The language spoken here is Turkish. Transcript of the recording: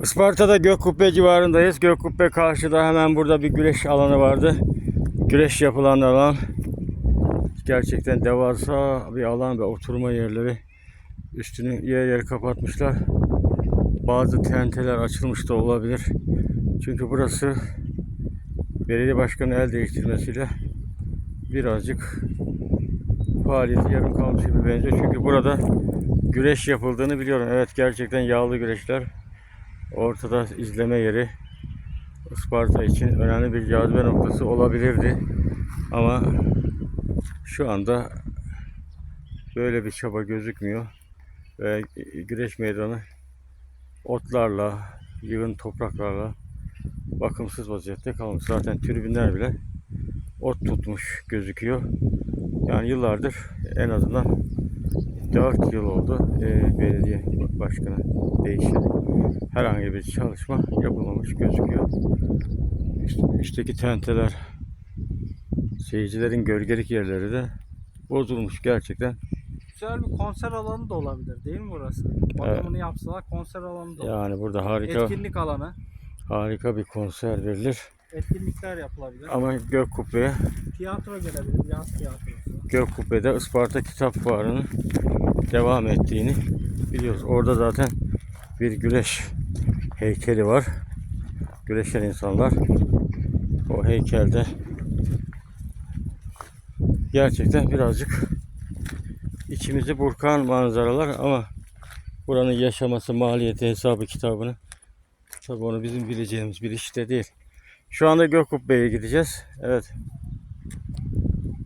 Isparta'da Gökkubbe civarındayız. Gökkubbe karşıda hemen burada bir güreş alanı vardı. Güreş yapılan alan. Gerçekten devasa bir alan ve oturma yerleri. Üstünü yer yer kapatmışlar. Bazı tenteler açılmış da olabilir. Çünkü burası belediye başkanı el değiştirmesiyle birazcık faaliyeti yarım kalmış gibi benziyor. Çünkü burada güreş yapıldığını biliyorum. Evet gerçekten yağlı güreşler. Ortada izleme yeri Isparta için önemli bir cazibe noktası olabilirdi. Ama şu anda böyle bir çaba gözükmüyor. Ve güreş meydanı otlarla, yığın topraklarla bakımsız vaziyette kalmış. Zaten tribünler bile ot tutmuş gözüküyor. Yani yıllardır en azından 4 yıl oldu e, belediye başkanı değişeli. Herhangi bir çalışma yapılmamış gözüküyor. Üst, üstteki tenteler, seyircilerin gölgelik yerleri de bozulmuş gerçekten. Güzel bir konser alanı da olabilir değil mi burası? Bakımını yapsalar konser alanı da olur. Yani burada harika Etkinlik alanı. harika bir konser verilir. Etkinlikler yapılabilir. Ama Gökkubbe'ye Tiyatro gelebilir. Yaz tiyatrosu. Gökkubbe'de Isparta Kitap Fuarı'nın devam ettiğini biliyoruz. Orada zaten bir güreş heykeli var. Güreşen insanlar o heykelde gerçekten birazcık içimizi burkan manzaralar ama buranın yaşaması maliyeti hesabı kitabını tabi onu bizim bileceğimiz bir iş de değil. Şu anda Gökkubbe'ye gideceğiz. Evet